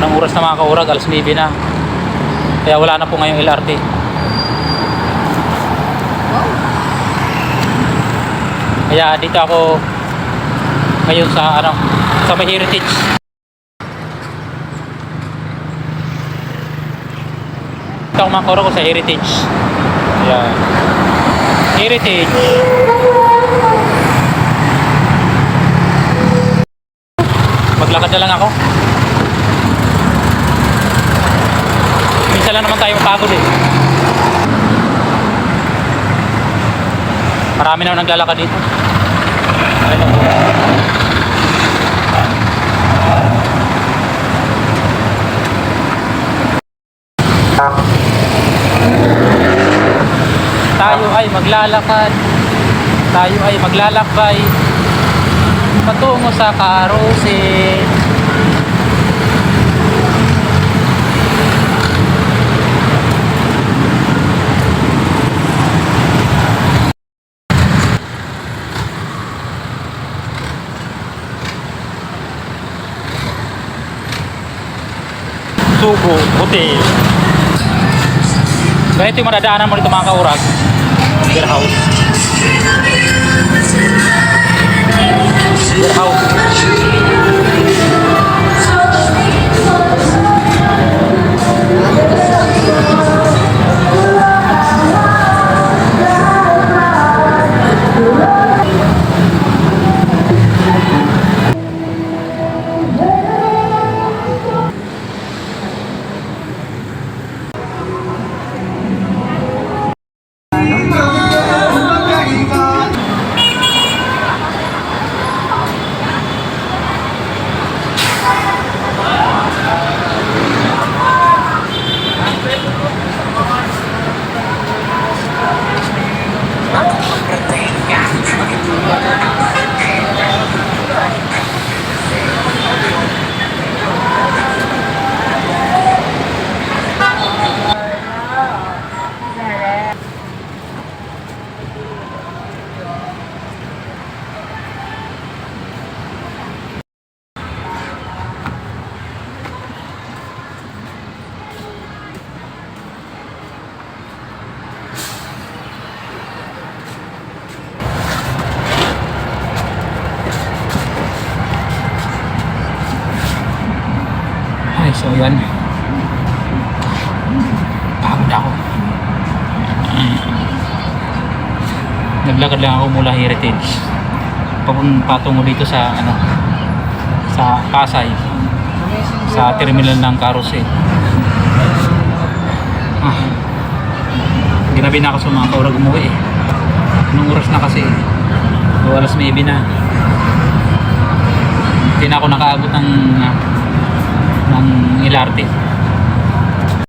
Anong oras na mga kaurag? Alas 9 na. Kaya wala na po ngayong LRT. Kaya dito ako ngayon sa ano sa may heritage. Dito ako mga kaurag sa heritage. Ayan. Heritage. Maglakad na lang ako. Minsan lang naman tayo mapagod eh. Marami na naglalakad dito. Tayo ay maglalakad. Tayo ay maglalakbay patungo sa Carousel. Sugo Hotel. Ganito yung madadaanan mo dito mga kaurag. Beer house. Beer house. So yan. Pagod ako. Naglakad lang ako mula Heritage. Patungo dito sa ano sa Pasay sa terminal ng Carousel. Ah. Ginabi na ako sa mga kaurag umuwi eh. Anong oras na kasi? O alas 9 na. Hindi na ako nakaabot ng ah, LRT.